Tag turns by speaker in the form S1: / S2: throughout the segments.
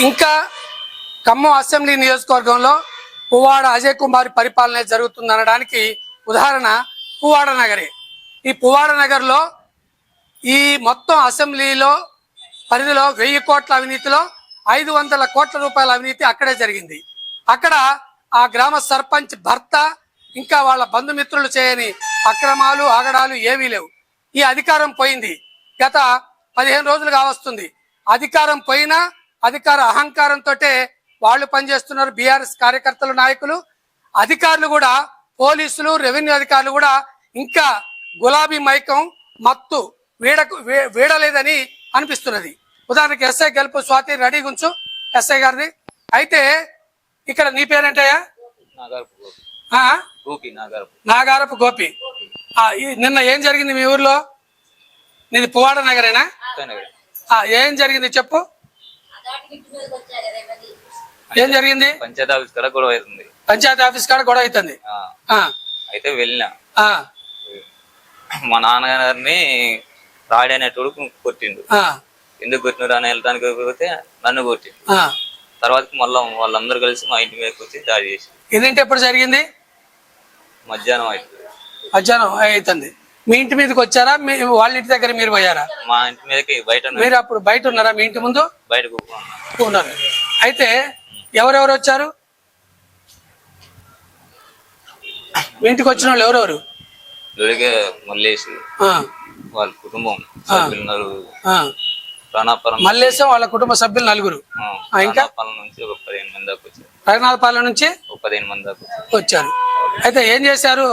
S1: ఇంకా ఖమ్మం అసెంబ్లీ నియోజకవర్గంలో పువ్వాడ అజయ్ కుమార్ పరిపాలన జరుగుతుందనడానికి ఉదాహరణ పువ్వాడ నగరే. ఈ పువ్వాడ నగర్లో ఈ మొత్తం అసెంబ్లీలో పరిధిలో వెయ్యి కోట్ల అవినీతిలో ఐదు వందల కోట్ల రూపాయల అవినీతి అక్కడే జరిగింది. అక్కడ ఆ గ్రామ సర్పంచ్ భర్త ఇంకా వాళ్ళ బంధుమిత్రులు చేయని అక్రమాలు ఆగడాలు ఏవీ లేవు. ఈ అధికారం పోయింది. గత పదిహేను రోజులుగా వస్తుంది. అధికారం పోయినా అధికార అహంకారంతో వాళ్ళు పనిచేస్తున్నారు. బీఆర్ఎస్ కార్యకర్తలు నాయకులు అధికారులు కూడా పోలీసులు రెవెన్యూ అధికారులు కూడా ఇంకా గులాబీ మైకం మత్తు వీడకు వీడలేదని అనిపిస్తున్నది. ఉదాహరణకి ఎస్ఐ గెలుపు స్వాతి రెడీ గుంచు ఎస్ఐ గారిది. అయితే ఇక్కడ నీ పేరేంటయ్యా?
S2: నాగార్పు గోపి.
S1: నిన్న ఏం జరిగింది మీ ఊర్లో? నీది పువాడ నగరేనా? ఏం జరిగింది చెప్పు. ఏం జరిగింది?
S2: పంచాయతీ ఆఫీస్ కాడ గొడవ అవుతుంది.
S1: పంచాయతీ ఆఫీస్ కాడ గొడవ అవుతుంది.
S2: అయితే వెళ్ళిన. మా నాన్నగారిని రాడి అనేటోడు కొట్టిండు. ఎందుకు కొట్టినారు అని వెళ్ళడానికి పోతే నన్ను కొట్టిండు. తర్వాత మళ్ళీ వాళ్ళందరూ కలిసి మా ఇంటి మీదకి వచ్చి దాడి చేసి
S1: ఇదేంటి ఎప్పుడు జరిగింది?
S2: మధ్యాహ్నం అవుతుంది
S1: మధ్యాహ్నం అవుతుంది మీ ఇంటి మీదకి వచ్చారా? మీ వాళ్ళ ఇంటి దగ్గర మీరు పోయారా?
S2: మా ఇంటి మీదకి బయట
S1: మీరు అప్పుడు బయట ఉన్నారా మీ ఇంటి ముందు?
S2: బయటకు.
S1: ఉన్నారు అయితే ఎవరెవరు వచ్చారు? మీ ఇంటికి వచ్చిన వాళ్ళు ఎవరెవరు?
S2: మల్లేసి
S1: ఆ,
S2: వాళ్ళ కుటుంబం సభ్యులు నలుగురు.
S1: మల్లేశం వాళ్ళ కుటుంబ సభ్యులు నలుగురు. ఇంకా?
S2: ప్రాణాపురం నుంచి ఒక పదిహేను మంది దాకా వచ్చారు.
S1: రఘునాథపాలెం నుంచి?
S2: ఒక పదిహేను మంది దాకా వచ్చారు.
S1: అయితే ఏం చేశారు?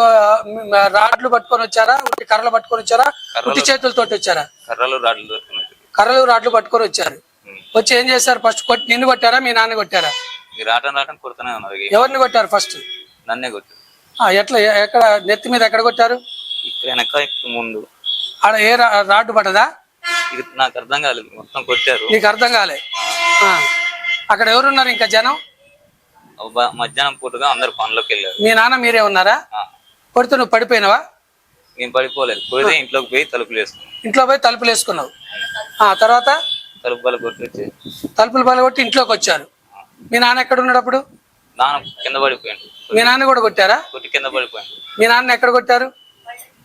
S1: రాడ్లు పట్టుకొని వచ్చారా? ఉట్టి కర్రలు పట్టుకొని వచ్చారా? ఉట్టి చేతులతోటి వచ్చారా?
S2: కర్రలు రాడ్లు
S1: కర్రలు రాడ్లు పట్టుకొని వచ్చారు. వచ్చి ఏం చేశారు? ఫస్ట్ కొట్టి నిన్ను కొట్టారా? మీ నాన్న కొట్టారా?
S2: రాటం రాటం కొడుతూనే ఉన్నారు
S1: ఎవరిని కొట్టారు ఫస్ట్?
S2: నన్నే కొట్టు
S1: ఆ, ఎట్లా ఎక్కడ నెత్తి మీద ఎక్కడ కొట్టారు?
S2: ఇక్కడ వెనక ఇక్కడ ముందు.
S1: ఆడ ఏ రాడ్డు పట్టదా
S2: ఇది నాకు అర్థం కాలేదు. మొత్తం కొట్టారు.
S1: నీకు అర్థం కాలే. ఆ. అక్కడ ఎవరున్నారు ఇంకా జనం?
S2: మధ్యాహ్నం పూటగా అందరు పనులకు వెళ్ళారు.
S1: మీ నాన్న మీరే ఉన్నారా? కొడుతూ నువ్వు పడిపోయినావా?
S2: నేను పడిపోలేదు. ఇంట్లోకి పోయి తలుపులు వేసుకున్నాను.
S1: ఇంట్లో పోయి తలుపులు వేసుకున్నావు. ఆ తర్వాత?
S2: తలుపు బల కొట్టి
S1: తలుపులు పలగొట్టి ఇంట్లోకి వచ్చారు. మీ నాన్న ఎక్కడ ఉన్నాడు అప్పుడు
S2: నాన్న కింద పడిపోయాడు.
S1: మీ నాన్న కూడా కొట్టారా?
S2: కొట్టి కింద పడిపోయాడు.
S1: మీ నాన్న ఎక్కడ కొట్టారు?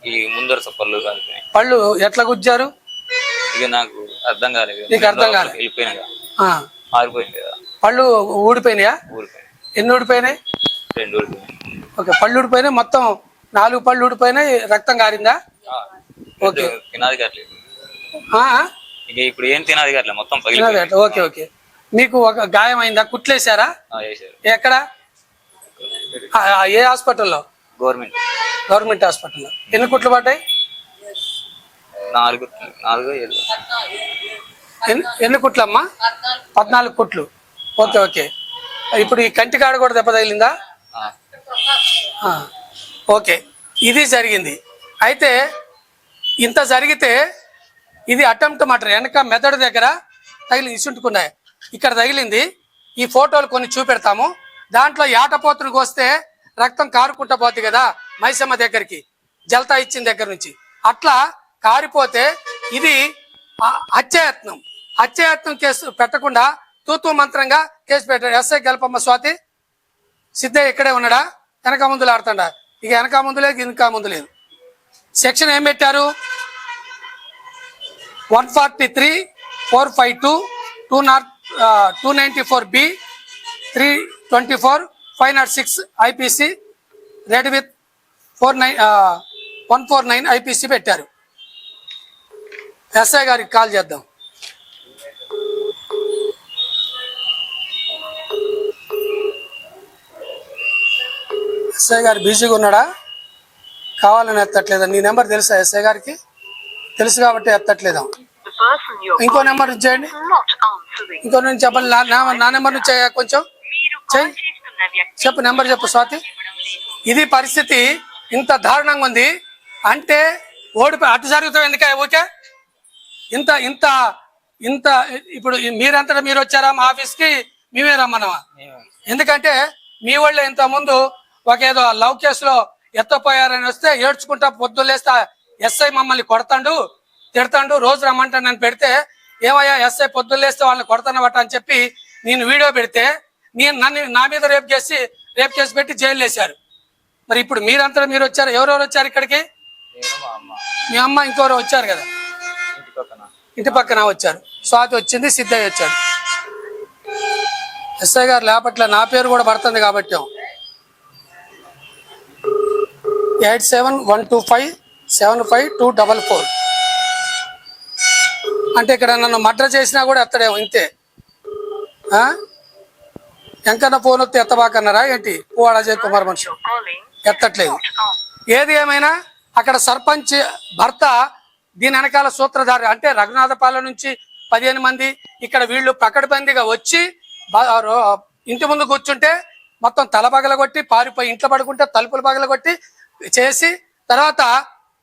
S2: ఈ ముందర పళ్ళు కాలిపోయాయి
S1: పళ్ళు ఎట్లా గుజ్జారు?
S2: ఇక నాకు అర్థం కాలేదు.
S1: నీకు అర్థం కాలే.
S2: వెళ్ళిపోయినా. ఆరిపోయింది కదా.
S1: పళ్ళు ఊడిపోయినాయా?
S2: ఊరిపోయింది
S1: ఎన్ని ఊడిపోయినాయి?
S2: రెండు ఊరిపోయింది
S1: ఓకే పళ్ళు ఊడిపోయినాయి మొత్తం నాలుగు పళ్ళు ఊడిపోయినాయి రక్తం కారిందా ఓకే.
S2: కావట్లేదు
S1: ఆ?
S2: ఇక ఇప్పుడు ఏం తినాది కావట్లేదు మొత్తం పగిలిపోయింది.
S1: Okay okay. మీకు ఒక గాయం అయిందా
S2: వేశారు
S1: ఎక్కడ? ఏ హాస్పిటల్లో?
S2: గవర్నమెంట్.
S1: గవర్నమెంట్ హాస్పిటల్లో. ఎన్ని కుట్లు పడ్డాయి?
S2: నాలుగు నాలుగు ఏడు.
S1: ఎన్ని కుట్లమ్మా? పద్నాలుగు కుట్లు. Okay okay. ఇప్పుడు ఈ కంటి కాడ కూడా దెబ్బ తగిలిందా? ఓకే. ఇది జరిగింది. అయితే ఇంత జరిగితే ఇది అటెంప్ట్ మటర్ వెనక మెదడు దగ్గర తగిలి ఇసుంటుకున్నాయి ఇక్కడ తగిలింది. ఈ ఫోటోలు కొన్ని చూపెడతాము. దాంట్లో ఏటపోతునికి వస్తే రక్తం కారుకుంటా పోద్ది కదా మైసమ్మ దగ్గరికి జలతా ఇచ్చిన దగ్గర నుంచి. అట్లా కారిపోతే ఇది ఆ- హత్యాయత్నం. హత్యాయత్నం కేసు పెట్టకుండా తూతూ మంత్రంగా కేసు పెట్టారు ఎస్ఐ గెలపమ్మ స్వాతి సిద్ధయ్య ఇక్కడే ఉన్నాడా? వెనక ముందులు ఆడుతాడా ఇక వెనక ముందు లేదు వెనక ముందు లేదు. సెక్షన్ ఏం పెట్టారు? One forty three four five two two not two ninety four B three twenty four five not six IPC read with four nine one four nine IPC పెట్టారు. ఎస్ఐ గారికి కాల్ చేద్దాం. ఎస్ఐ గారు బిజీగా ఉన్నాడా? కావాలని ఎత్తట్లేదా? నీ నెంబర్ తెలుసా SI గారికి? తెలుసు కాబట్టి ఎత్తట్లేదు. ఇంకో నెంబర్
S3: నుంచి చేయండి.
S1: ఇంకో నుంచి చెప్పండి. నా- నా- నెంబర్ నుంచి కొంచెం. చెప్పు నెంబర్ చెప్పు స్వాతి. ఇది పరిస్థితి ఇంత దారుణంగా ఉంది. అంటే ఓడిపోయి అటు జరుగుతాం ఎందుకే? ఓకే? ఇంత ఇంత ఇంత ఇప్పుడు మీరంతటా మీరు వచ్చారా మా ఆఫీస్కి? మేమే రమ్మన్నామా ఎందుకంటే మీ వాళ్ళు ఇంత ముందు ఒక ఏదో లవ్ కేసులో ఎత్తపోయారని వస్తే ఏడ్చుకుంటా పొద్దులేస్తా ఎస్ఐ మమ్మల్ని కొడతాడు తిడతాడు రోజు రమ్మంటాను నన్ను పెడితే ఏమయ్యా ఎస్ఐ పొద్దులేస్తే వాళ్ళని కొడతానబట్ట అని చెప్పి నేను వీడియో పెడితే నేను నన్ను నా మీద రేపు చేసి రేపు చేసి పెట్టి జైలు వేశారు. మరి ఇప్పుడు మీరంతా మీరు వచ్చారు? ఎవరెవరు వచ్చారు ఇక్కడికి?
S2: అమ్మ
S1: మీ అమ్మ ఇంకెవరు వచ్చారు కదా?
S2: ఇంటి పక్కన
S1: ఇంటి పక్కన వచ్చారు. స్వాతి వచ్చింది సిద్ధయ్య వచ్చాడు. ఎస్ఐ గారు లేపట్ల నా పేరు కూడా పడుతుంది కాబట్టి eight seven one two five seven five two double four. అంటే ఇక్కడ నన్ను మర్డర్ చేసినా కూడా ఎత్తడేమో ఇంతే. ఎంకన్నా ఫోన్ వస్తే ఎత్తబాకన్నారా ఏంటి? పూవాడ అజయ్ కుమార్ మనిషి. ఎత్తట్లేదు. ఏది ఏమైనా అక్కడ సర్పంచ్ భర్త దీని వెనకాల సూత్రధారి అంటే రఘునాథపాలెం నుంచి పదిహేను మంది ఇక్కడ వీళ్ళు పకడ్బందీగా వచ్చి ఇంటి ముందు కూర్చుంటే మొత్తం తల పగలగొట్టి పారిపోయి ఇంట్లో పడుకుంటే తలుపులు పగలగొట్టి చేసి తర్వాత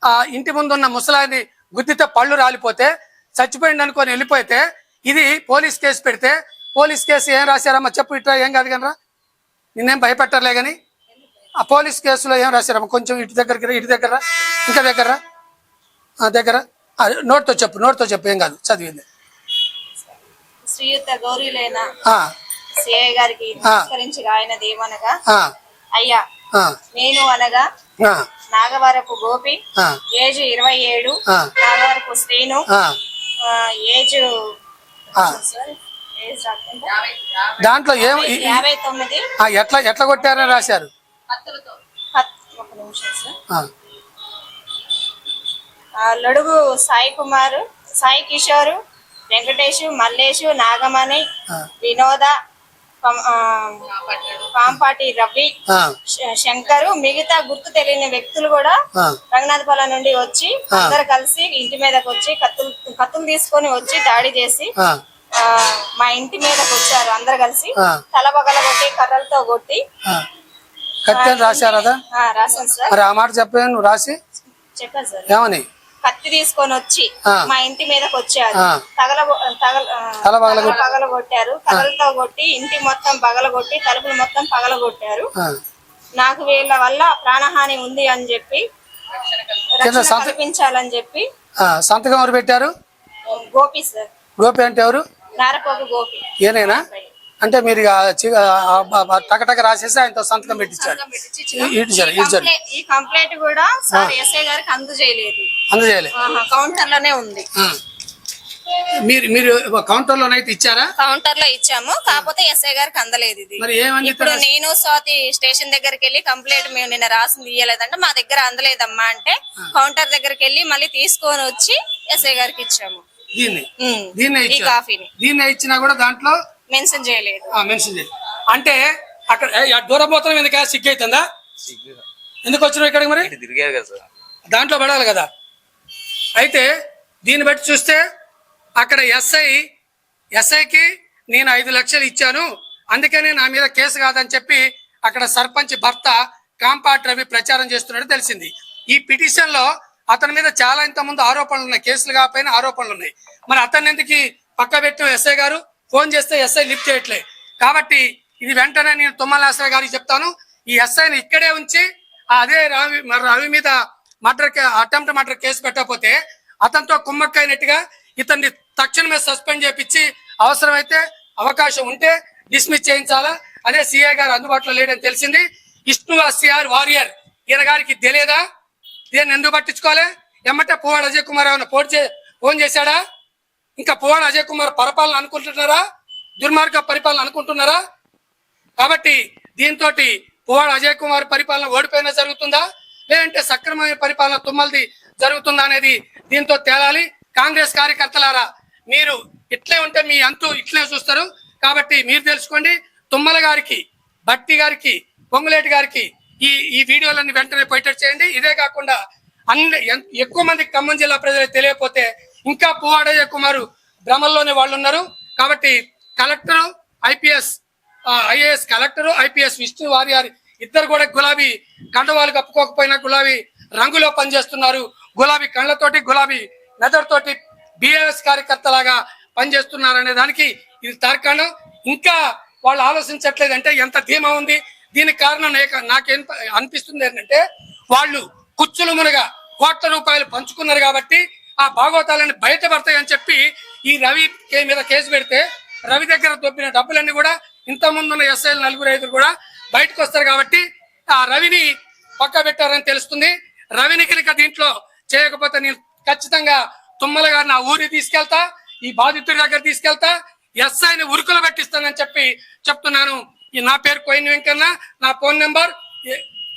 S1: ఆ ఇంటి ముందు ఉన్న ముసలాన్ని గుద్దితే పళ్ళు రాలిపోతే చచ్చిపోయింది అనుకొని వెళ్ళిపోతే ఇది పోలీస్ కేసు పెడితే పోలీస్ కేసు ఏం రాశారమ్మా చెప్పు ఇట్లా ఏం కాదు కనరా నిన్నేం భయపెట్టర్లే కానీ ఆ పోలీస్ కేసులో ఏం రాశారమ్మా? కొంచెం ఇటు దగ్గరికి ఇటు దగ్గర ఇంకా దగ్గర దగ్గర నోట్తో చెప్పు నోట్తో చెప్పు ఏం కాదు చదివింది.
S4: శ్రీయుత గౌరీలైన సిఐ గారికి నమస్కరించి అయ్యా నేను అనగా నాగవరపు గోపి ఏజ్ ఇరవై ఏడు. నాగవరపు శ్రీను ఏజ్.
S1: దాంట్లో ఏం
S4: యాభై తొమ్మిది.
S1: ఎట్లా ఎట్లా కొట్టారని రాశారు?
S4: ఒక నిమిషం సార్. లొడుగు సాయి కుమార్ సాయి కిషోర్ వెంకటేష్ మల్లేష్ నాగమణి. వినోద పాంపాటి రవి శంకరు మిగతా గుర్తు తెలియని వ్యక్తులు కూడా రంగనాథపాలెం నుండి వచ్చి అందరు కలిసి ఇంటి మీదకి వచ్చి కత్తులు కత్తులు తీసుకొని వచ్చి దాడి చేసి మా ఇంటి మీదకి వచ్చారు అందరు కలిసి
S1: ఆ.
S4: తల పగల కొట్టి కర్రలతో కొట్టి
S1: రాశారదా
S4: ఆ, రాశాను సార్.
S1: ఆ మాట చెప్పే నువ్వు రాసి?
S4: చెప్పాను సార్.
S1: ఏమని?
S4: కత్తి తీసుకొని వచ్చి. మా ఇంటి మీదకి వచ్చారు. తగల తగల పగల కొట్టారు కర్రలతో కొట్టి ఇంటి మొత్తం పగల కొట్టి తలుపులు మొత్తం పగల కొట్టారు నాకు వీళ్ళ వల్ల ప్రాణహాని ఉంది అని చెప్పి కల్పించాలని చెప్పి
S1: సంతకం ఎవరు పెట్టారు?
S4: గోపి సార్.
S1: గోపి అంటే ఎవరు?
S4: నారపోగు గోపి.
S1: ఏనేనా? అంటే మీరు టకటక రాసేసి ఆయనతో సంతకం పెట్టించారు జర
S4: కంప్లైంట్- ఈ కంప్లైంట్ కూడా సార్ ఎస్ఐ గారికి అందజేయలేదు.
S1: అందజేయలే.
S4: కౌంటర్లోనే ఉంది.
S1: మీరు మీరు కౌంటర్ లోనైతే ఇచ్చారా?
S4: కౌంటర్లో ఇచ్చాము కాకపోతే ఎస్ఐ గారికి అందలేదు ఇది. ఇప్పుడు నేను స్వాతి స్టేషన్ దగ్గరికి వెళ్ళి కంప్లైంట్ మేము నిన్న రాసింది ఇయ్యలేదంటే మా దగ్గర అందలేదమ్మా అంటే కౌంటర్ దగ్గరికి వెళ్ళి మళ్ళీ తీసుకొని వచ్చి ఎస్ఐ గారికి ఇచ్చాము.
S1: దీన్ని. దీన్నే
S4: ఈ
S1: ఇచ్చారు.
S4: కాఫీని.
S1: దీన్నే ఇచ్చినా కూడా దాంట్లో
S4: మెన్షన్ చేయలేదు.
S1: మెన్షన్ చేయాలి అంటే అక్కడ దూరం పోతాం ఎందుకు? సిగ్గు అవుతుందా?
S2: సిగ్గు
S1: ఎందుకు వచ్చినావు ఇక్కడికి మరి?
S2: తిరిగారు కదా సార్.
S1: దాంట్లో పడాలి కదా. అయితే దీన్ని బట్టి చూస్తే అక్కడ ఎస్ఐ ఎస్ఐకి నేను ఐదు లక్షలు ఇచ్చాను. అందుకనే నా మీద కేసు కాదని చెప్పి అక్కడ సర్పంచ్ భర్త కాంపాట్ రవి ప్రచారం చేస్తున్నట్టు తెలిసింది. ఈ పిటిషన్లో అతని మీద చాలా ఇంతకుముందు ఆరోపణలు ఉన్నాయి. కేసులు కాకపోయినా ఆరోపణలు ఉన్నాయి. మరి అతన్ని ఎందుకు పక్క పెట్టిన ఎస్ఐ గారు? ఫోన్ చేస్తే ఎస్ఐ లిఫ్ట్ చేయట్లే. కాబట్టి ఇది వెంటనే నేను తుమ్మల గారికి చెప్తాను. ఈ ఎస్ఐని ఇక్కడే ఉంచి అదే రవి మరి రవి మీద మర్డర్ అటెంప్ట్ మర్డర్ కేసు పెట్టకపోతే అతనితో కుమ్మక్కైనట్టుగా ఇతన్ని తక్షణమే సస్పెండ్ చేపించి అవసరమైతే అవకాశం ఉంటే డిస్మిస్ చేయించాలా? అదే సిఐ గారు అందుబాటులో లేడని తెలిసింది. Vishnu C R. ఈయన గారికి తెలియదా? దీన్ని ఎందుకు పట్టించుకోవాలి ఎమ్మటే పువ్వాడు అజయ్ కుమార్ ఏమైనా ఫోన్ ఫోన్ చేశాడా? ఇంకా పువ్వాడ అజయ్ కుమార్ పరిపాలన అనుకుంటున్నారా? దుర్మార్గ పరిపాలన అనుకుంటున్నారా? కాబట్టి దీంతో పువ్వాడ అజయ్ కుమార్ పరిపాలన ఓడిపోయినా జరుగుతుందా? లేదంటే సక్రమమైన పరిపాలన తుమ్మలది జరుగుతుందా అనేది దీంతో తేలాలి. కాంగ్రెస్ కార్యకర్తలారా మీరు ఇట్లే ఉంటే మీ అంతు ఇట్లే చూస్తారు. కాబట్టి మీరు తెలుసుకోండి తుమ్మల గారికి భట్టి గారికి పొంగులేటి గారికి ఈ ఈ వీడియోలన్నీ వెంటనే పోయేటట్టు చేయండి. ఇదే కాకుండా అన్ని ఎక్కువ మంది ఖమ్మం జిల్లా ప్రజలకు తెలియకపోతే ఇంకా పువ్వాడయ్య కుమారు భ్రమల్లోనే వాళ్ళు ఉన్నారు కాబట్టి collector IPS IAS collector IPS Vishnu Warrier ఇద్దరు కూడా గులాబీ కండవాలు కప్పుకోకపోయినా గులాబీ రంగులో పనిచేస్తున్నారు. గులాబీ కళ్ళతోటి గులాబీ మెదడుతోటి బిఏఎస్ కార్యకర్తలాగా పనిచేస్తున్నారు అనే దానికి ఇది తార్కాణం. ఇంకా వాళ్ళు ఆలోచించట్లేదు అంటే ఎంత ధీమా ఉంది? దీనికి కారణం నాకేం అనిపిస్తుంది ఏంటంటే వాళ్ళు కుచ్చులు మునగా కోట్ల రూపాయలు పంచుకున్నారు కాబట్టి ఆ భాగవతాలన్నీ బయటపడతాయని చెప్పి ఈ రవి మీద కేసు పెడితే రవి దగ్గర దొబ్బిన డబ్బులన్నీ కూడా ఇంత ముందున్న ఎస్ఐలు నలుగురు ఐదుగురు కూడా బయటకు వస్తారు కాబట్టి ఆ రవిని పక్క పెట్టారని తెలుస్తుంది. రవిని కనుక దీంట్లో చేయకపోతే నేను ఖచ్చితంగా తుమ్మల గారు నా ఊరికి తీసుకెళ్తా ఈ బాధితుడి దగ్గర తీసుకెళ్తా ఎస్ఐని ఉరుకులు పెట్టిస్తానని చెప్పి చెప్తున్నాను. ఈ నా పేరు కోయిన్ వెంకన్న నా phone number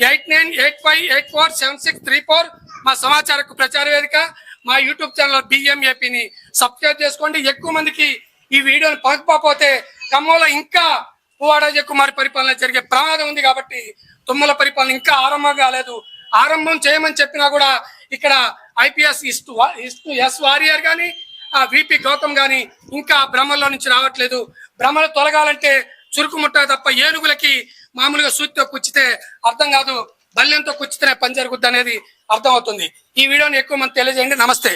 S1: eight nine eight five eight four seven six three four మా సమాచారకు ప్రచార వేదిక. మా యూట్యూబ్ ఛానల్ బిఎంఏపిని సబ్స్క్రైబ్ చేసుకోండి. ఎక్కువ మందికి ఈ వీడియోని పంపకపోతే ఖమ్మంలో ఇంకా పువ్వాడ కుమారి పరిపాలన జరిగే ప్రమాదం ఉంది కాబట్టి తుమ్మల పరిపాలన ఇంకా ఆరంభం కాలేదు. ఆరంభం చేయమని చెప్పినా కూడా ఇక్కడ ఐపీఎస్ ఇస్తు ఇస్తు ఎస్ వారియర్ కానీ ఆ విపి గౌతమ్ కానీ ఇంకా భ్రమల్లో నుంచి రావట్లేదు. భ్రమలు తొలగాలంటే చురుకుముట్ట తప్ప ఏనుగులకి మామూలుగా సూతితో కుచ్చితే అర్థం కాదు. బల్లెంతో కుచ్చితేనే పని జరుగుద్ది అనేది అర్థం అవుతుంది ఈ వీడియోని ఎక్కువ మంది తెలియజేయండి. నమస్తే.